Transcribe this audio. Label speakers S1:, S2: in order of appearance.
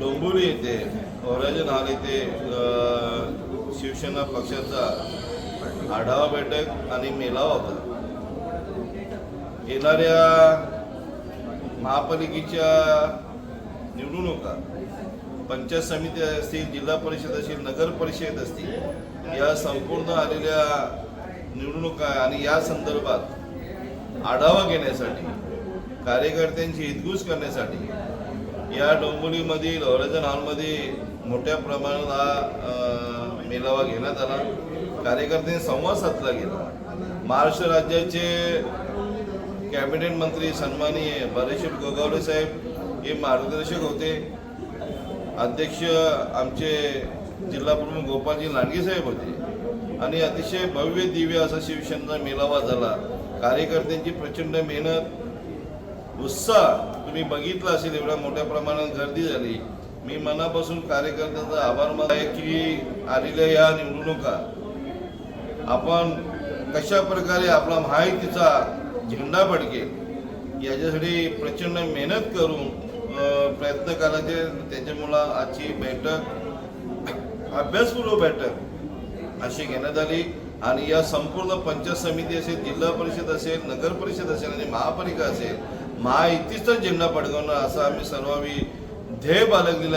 S1: डोंबिवली येथे ओराजन हाल येथे शिवसेना पक्षाचा आढावा बैठक आणि मेळावा होता. येणाऱ्या महापालिकेच्या निवडणुका पंचायत समिती असतील जिल्हा परिषद असतील नगर परिषद असतील या संपूर्ण आलेल्या निवडणुका आणि या संदर्भात आढावा घेण्यासाठी कार्यकर्त्यांची हितगुज करण्यासाठी या डोंबिवलीमधील ऑरेजन हॉलमध्ये मोठ्या प्रमाणात हा मेळावा घेण्यात आला. कार्यकर्त्यांनी संवाद साधला गेला. महाराष्ट्र राज्याचे कॅबिनेट मंत्री सन्माननीय बरेश्वर गोगावले साहेब हे मार्गदर्शक होते. अध्यक्ष आमचे जिल्हा प्रमुख गोपालजी लांडगे साहेब होते. आणि अतिशय भव्य दिव्य असा शिवसेनेचा मेळावा झाला. कार्यकर्त्यांची प्रचंड मेहनत उत्साह तुम्ही बघितलं असेल एवढ्या मोठ्या प्रमाणात गर्दी झाली. मी मनापासून कार्यकर्त्यांचा आभार मान आहे की आलेल्या या निवडणुका आपण कशा प्रकारे आपला माहितीचा झेंडा फडकेल याच्यासाठी प्रचंड मेहनत करून प्रयत्न करायचे. त्याच्यामुळं आजची बैठक अभ्यासपूर्व बैठक अशी घेण्यात आली. आणि या संपूर्ण पंचायत समिती असेल जिल्हा परिषद असेल नगर परिषद असेल आणि महापालिका असेल महायुतीचाच झेंडा फडकवणं असं आम्ही सर्वांनी ध्येय बाळगलेलं आहे